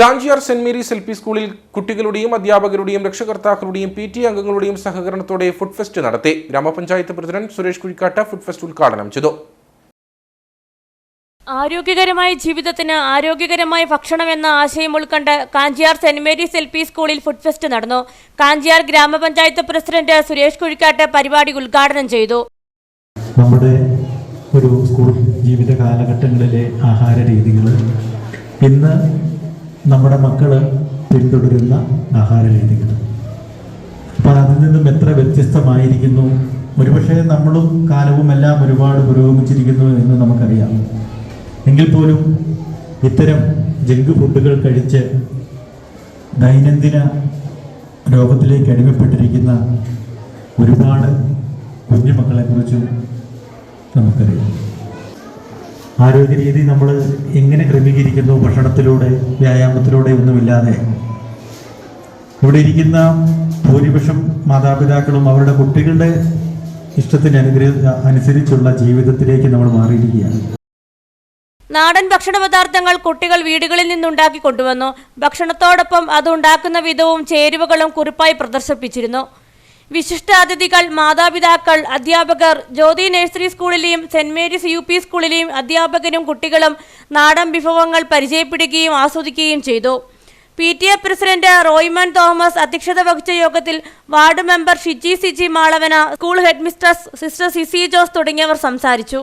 Kanchiyar saint Mary's L P സ്കൂളിൽ കുട്ടികളുടെയും അധ്യാപകരുടെയും രക്ഷകർത്താക്കളുടെയും പി ടി അംഗങ്ങളുടെയും സഹകരണത്തോടെ ഫുഡ് ഫെസ്റ്റ് നടത്തി. ഗ്രാമപഞ്ചായത്ത് president Suresh Kuzhikkattu food fest ഉദ്ഘാടനം ചെയ്തു. ആരോഗ്യകരമായ ജീവിതത്തിന് ആരോഗ്യകരമായ ഭക്ഷണം എന്ന ആശയം ഉൾക്കൊണ്ട് Kanchiyar saint Mary's L P സ്കൂളിൽ ഫുഡ് ഫെസ്റ്റ് നടന്നു. കാഞ്ചിയാർ ഗ്രാമപഞ്ചായത്ത് പ്രസിഡന്റ് സുരേഷ് കുഴിക്കാട്ട് പരിപാടി ഉദ്ഘാടനം ചെയ്തു. നമ്മുടെ ഒരു സ്കൂൾ ജീവിത കാലഘട്ടങ്ങളിലെ ആഹാര രീതികൾ ഇന്ന് നമ്മുടെ മക്കൾ പിന്തുടരുന്ന ആഹാര രീതികൾ. അപ്പം അതിൽ നിന്നും എത്ര വ്യത്യസ്തമായിരിക്കുന്നു? ഒരുപക്ഷെ നമ്മളും കാലവും എല്ലാം ഒരുപാട് പുരോഗമിച്ചിരിക്കുന്നു എന്ന് നമുക്കറിയാം. എങ്കിൽ പോലും ഇത്തരം ജങ്ക് ഫുഡുകൾ കഴിച്ച് ദൈനംദിന രോഗത്തിലേക്ക് അടിമപ്പെട്ടിരിക്കുന്ന ഒരുപാട് കുഞ്ഞുമക്കളെക്കുറിച്ചും നമുക്കറിയാം. ആരോഗ്യരീതി നമ്മൾ എങ്ങനെ ക്രമീകരിക്കുന്നു? ഭക്ഷണത്തിലൂടെ വ്യായാമത്തിലൂടെ ഒന്നുമില്ലാതെ. ഇവിടെ ഇരിക്കുന്ന ഭൂരിപക്ഷം മാതാപിതാക്കളും അവരുടെ കുട്ടികളുടെ ഇഷ്ടത്തിന് അനുഗ്രഹ അനുസരിച്ചുള്ള ജീവിതത്തിലേക്ക് നമ്മൾ മാറിയിരിക്കുകയാണ്. നാടൻ ഭക്ഷണ പദാർത്ഥങ്ങൾ കുട്ടികൾ വീടുകളിൽ നിന്നുണ്ടാക്കി കൊണ്ടുവന്നു. ഭക്ഷണത്തോടൊപ്പം അത് ഉണ്ടാക്കുന്ന വിധവും ചേരുവകളും കുറിപ്പായി പ്രദർശിപ്പിച്ചിരുന്നു. വിശിഷ്ടാതിഥികൾ മാതാപിതാക്കൾ അധ്യാപകർ ജ്യോതി നഴ്സറി സ്കൂളിലെയും സെന്റ് മേരീസ് യു പി സ്കൂളിലെയും അധ്യാപകരും കുട്ടികളും നാടൻ വിഭവങ്ങൾ പരിചയപ്പെടുകയും ആസ്വദിക്കുകയും ചെയ്തു. P T A president Roymon Thomas അധ്യക്ഷത വഹിച്ച യോഗത്തിൽ ward member Shiji Siji Malavana school headmistress sister Sisi Jose തുടങ്ങിയവർ സംസാരിച്ചു.